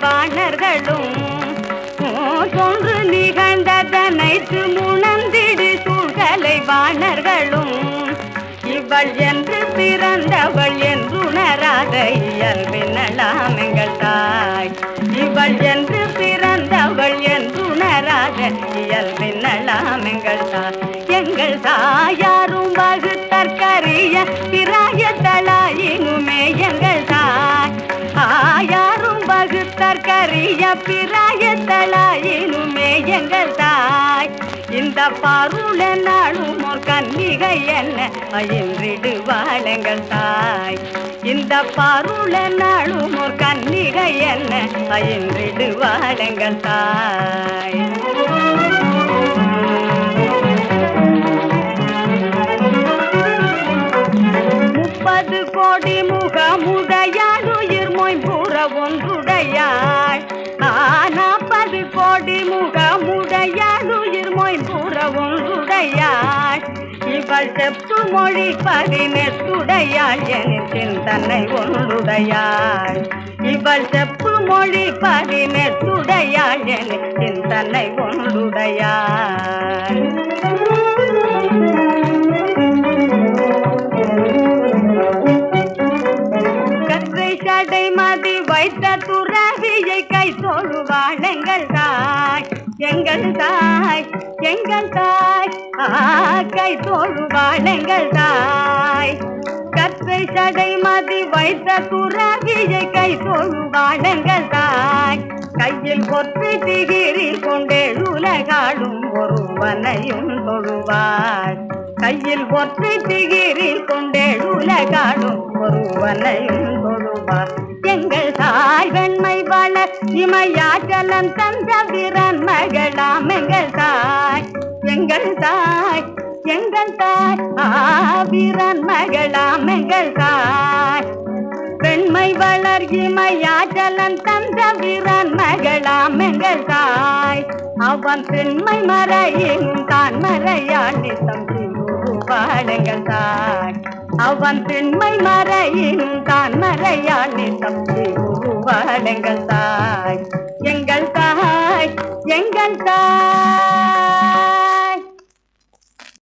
வாணர்களும். ஒன்று நிகழ்ந்ததனைத்து முன சூழ்கலை வாணர்களும் இவள் என்று பிறந்தவள் என்றுணராத இயல்பினலாம் எங்கள் தாய். இவள் என்று பிறந்தவள் என்றுணராத இயல்பினலாம் எங்கள் தாய். எங்கள் தாயாரும் வகுத்தற்கரிய பிராயத்தலாயினுமே எங்கள் தாய். ஆயாரும் வகுத்தற்கரிய பிராயத்தலாயினுமே எங்கள் இந்த பாருள நாளும் ஒரு கன்னிகை என்ன? பயின்றிடுவாள் எங்கள் தாய். இந்த பாருள நாளும் ஒரு கன்னிகை என்ன? பயின்றிடுவாள் எங்கள் தாய். முப்பது கோடி முகமுடையாள் உயிர் மொய்புற ஒன்றுடையாள் உயிர் மொய்புற இவள் செப்பு மொழி பதினெட்டுடையாள் என் சிந்தனை ஒன்றுடையாள் இவள் செப்பு மொழி பதினெட்டுடையாள் என் சிந்தனை ஒன்றுடையாள் கற்றை சடை மதி வைத்த துறவியை கை தொழுவாள் எங்கள் தாய். எங்கள் தாய் எங்கள் தாய் ஆ, கை தொழுவாள் எங்கள் தாய். கற்றை சடை மதி வைத்த துறவியை கை தோழுவாள் எங்கள் தாய். கையில் கொற்றை திகிரி கொண்டே உலகாடும் ஒருவனையும் தொழுவாள். கையில் ஒற்றை திகிரி கொண்டே உலகாடும் ஒருவனையும் இமையாச்சலம் தந்த வீரன் மகளாம் எங்கள் தாய் எங்கள் தாய் எங்கள் தாய். ஆ வீரன் மகளாம் எங்கள் தாய். பெண்மை வளர் இமையாச்சலன் தந்த வீரன் மகளாம் எங்கள் தாய். அவன் பெண்மை மறையும் தான் மறையாண்டி தம்பி உருவாளங்கள் தாய். அவன் பெண்மை மறையும் தான் மறையாண்டி தம்பி உருவாளங்கள் தாய் எங்கள் தாய் எங்கள் தாய்.